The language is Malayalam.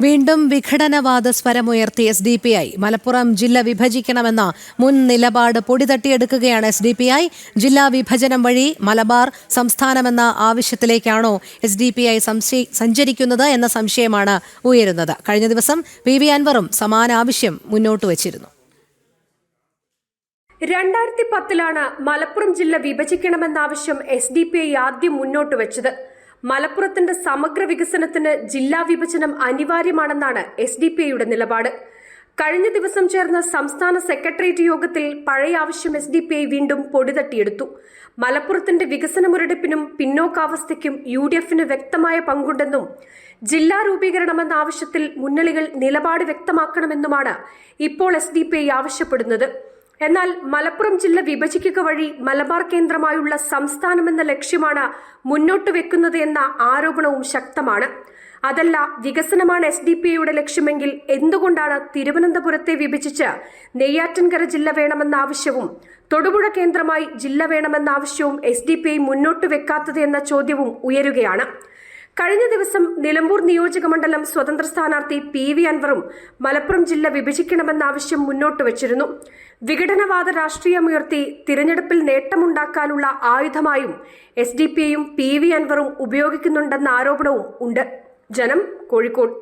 വീണ്ടും വിഘടനവാദ സ്വരമുയർത്തി S D P I Malappuram ജില്ല വിഭജിക്കണമെന്ന മുൻ നിലപാട് പൊടിതട്ടിയെടുക്കുകയാണ് എസ് ഡി പി ഐ ജില്ലാ വിഭജനം വഴി മലബാർ സംസ്ഥാനമെന്ന ആവശ്യത്തിലേക്കാണോ എസ് ഡി പി ഐ സഞ്ചരിക്കുന്നത് എന്ന സംശയമാണ് ഉയരുന്നത്. കഴിഞ്ഞ ദിവസം പി വി അൻവറും സമാന ആവശ്യം മുന്നോട്ട് വച്ചിരുന്നു. രണ്ടായിരത്തി പത്തിലാണ് മലപ്പുറം ജില്ല വിഭജിക്കണമെന്ന ആവശ്യം എസ് ഡി പി ഐ ആദ്യം മുന്നോട്ട് വെച്ചത്. മലപ്പുറത്തിന്റെ സമഗ്ര വികസനത്തിന് ജില്ലാ വിഭജനം അനിവാര്യമാണെന്നാണ് എസ് ഡി പി ഐയുടെ നിലപാട്. കഴിഞ്ഞ ദിവസം ചേർന്ന സംസ്ഥാന സെക്രട്ടേറിയറ്റ് യോഗത്തിൽ പഴയ ആവശ്യം എസ് ഡി പി ഐ വീണ്ടും പൊടിതട്ടിയെടുത്തു. മലപ്പുറത്തിന്റെ വികസന മുരടിപ്പിനും പിന്നോക്കാവസ്ഥയ്ക്കും യു ഡി എഫിന് വ്യക്തമായ പങ്കുണ്ടെന്നും ജില്ലാ രൂപീകരണമെന്ന ആവശ്യത്തിൽ മുന്നണികൾ നിലപാട് വ്യക്തമാക്കണമെന്നുമാണ് ഇപ്പോൾ എസ് ഡി പി ഐ ആവശ്യപ്പെടുന്നത്. എന്നാൽ മലപ്പുറം ജില്ല വിഭജിക്കുക വഴി മലബാർ കേന്ദ്രമായുള്ള സംസ്ഥാനമെന്ന ലക്ഷ്യമാണ് മുന്നോട്ട് വെക്കുന്നത് എന്ന ആരോപണവും ശക്തമാണ്. അതല്ല വികസനമാണ് എസ് ഡി പി ഐയുടെ ലക്ഷ്യമെങ്കിൽ എന്തുകൊണ്ടാണ് തിരുവനന്തപുരത്തെ വിഭജിച്ച് നെയ്യാറ്റിൻകര ജില്ല വേണമെന്ന ആവശ്യവും തൊടുപുഴ കേന്ദ്രമായി ജില്ല വേണമെന്ന ആവശ്യവും എസ് ഡി പി ഐ മുന്നോട്ട് വെക്കാത്തത് എന്ന ചോദ്യവും ഉയരുകയാണ്. കഴിഞ്ഞ ദിവസം നിലമ്പൂർ നിയോജകമണ്ഡലം സ്വതന്ത്ര സ്ഥാനാർത്ഥി പി വി അൻവറും മലപ്പുറം ജില്ല വിഭജിക്കണമെന്ന ആവശ്യം മുന്നോട്ട് വച്ചിരുന്നു. വിഘടനവാദ രാഷ്ട്രീയമുയർത്തി തിരഞ്ഞെടുപ്പിൽ നേട്ടമുണ്ടാക്കാനുള്ള ആയുധമായും എസ് ഡി പി ഐയും പി വി അൻവറും ഉപയോഗിക്കുന്നുണ്ടെന്ന ആരോപണവും ഉണ്ട്. ജനം കോഴിക്കോട്.